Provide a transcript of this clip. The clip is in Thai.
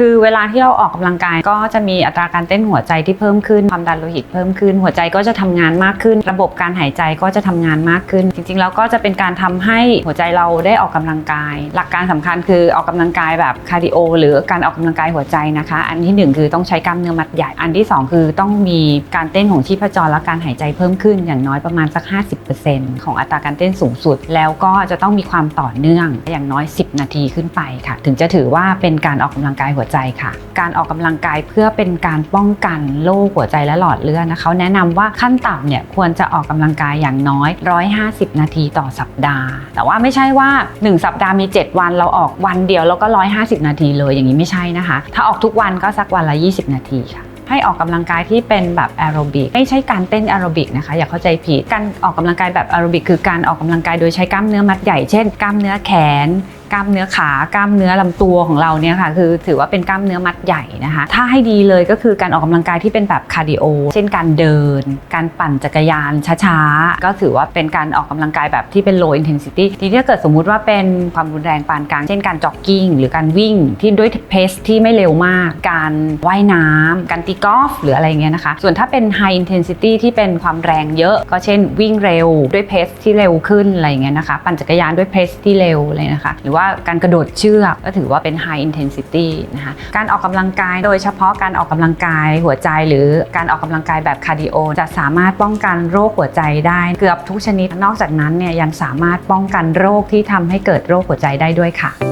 คือเวลาที่เราออกกำลังกายก็จะมีอัตราการเต้นหัวใจที่เพิ่มขึ้นความดันโลหิตเพิ่มขึ้น หัวใจก็จะทำงานมากขึ้น ระบบการหายใจก็จะทำงานมากขึ้น จริงๆแล้วก็จะเป็นการทำให้หัวใจเราได้ออกกำลังกาย หลักการสำคัญคือออกกำลังกายแบบคาร์ดิโอหรือการออกกำลังกายหัวใจนะคะ อันที่หนึ่งคือต้องใช้กล้ามเนื้อมัดใหญ่ อันที่สองคือต้องมีการเต้นของชีพจรและการหายใจเพิ่มขึ้นอย่างน้อยประมาณสัก 50%ของอัตราการเต้นสูงสุด แล้วก็จะต้องมีความต่อเนื่องอย่างน้อย 10 นาทีขึ้นไปค่ะ ถึงจะถือว่าเป็นการออกกำลังกายหัวใจค่ะ การออกกำลังกายเพื่อเป็นการป้องกันโรคหัวใจและหลอดเลือดนะคะเขาแนะนำว่าขั้นต่ำเนี่ยควรจะออกกำลังกายอย่างน้อย 150 นาทีต่อสัปดาห์ แต่ว่าไม่ใช่ว่า 1 สัปดาห์มี 7 วันเราออกวันเดียวแล้วก็ 150 นาทีเลยอย่างนี้ไม่ใช่นะคะ ถ้าออกทุกวันก็สักวันละ 20 นาทีค่ะให้ออกกำลังกายที่เป็นแบบแอโรบิกไม่ใช่การเต้นแอโรบิกนะคะอย่าเข้าใจผิดการออกกำลังกายแบบแอโรบิกคือการออกกำลังกายโดยใช้กล้ามเนื้อมัดใหญ่เช่นกล้ามเนื้อแขน กล้ามเนื้อขากล้ามเนื้อลำตัวของเราเนี่ยค่ะคือถือว่าเป็นกล้ามเนื้อมัดใหญ่นะคะ ถ้าให้ดีเลยก็คือการออกกำลังกายที่เป็นแบบคาร์ดิโอเช่นการเดิน การปั่นจักรยานช้าๆ ก็ถือว่าเป็นการออกกำลังกายแบบที่เป็น low intensity ทีนี้ถ้าเกิดสมมุติว่าเป็นความรุนแรงปานกลาง เช่นการจ็อกกิ้งหรือการวิ่งที่ด้วยเพสที่ไม่เร็วมาก การว่ายน้ำการตีกอล์ฟหรืออะไรเงี้ยนะคะ ส่วนถ้าเป็น high intensity ที่เป็นความแรงเยอะ ก็เช่นวิ่งเร็วด้วยเพสที่เร็วขึ้นอะไรเงี้ยนะคะ ปั่นจักรยานด้วยเพสที่เร็วเลยนะคะหรือว่าการกระโดดเชือกก็ถือว่าเป็น high intensity นะคะการออกกำลังกายโดยเฉพาะการออกกำลังกายหัวใจหรือการออกกำลังกายแบบคาร์ดิโอจะสามารถป้องกันโรคหัวใจได้เกือบทุกชนิด นอกจากนั้นเนี่ยยังสามารถป้องกันโรคที่ทำให้เกิดโรคหัวใจได้ด้วยค่ะ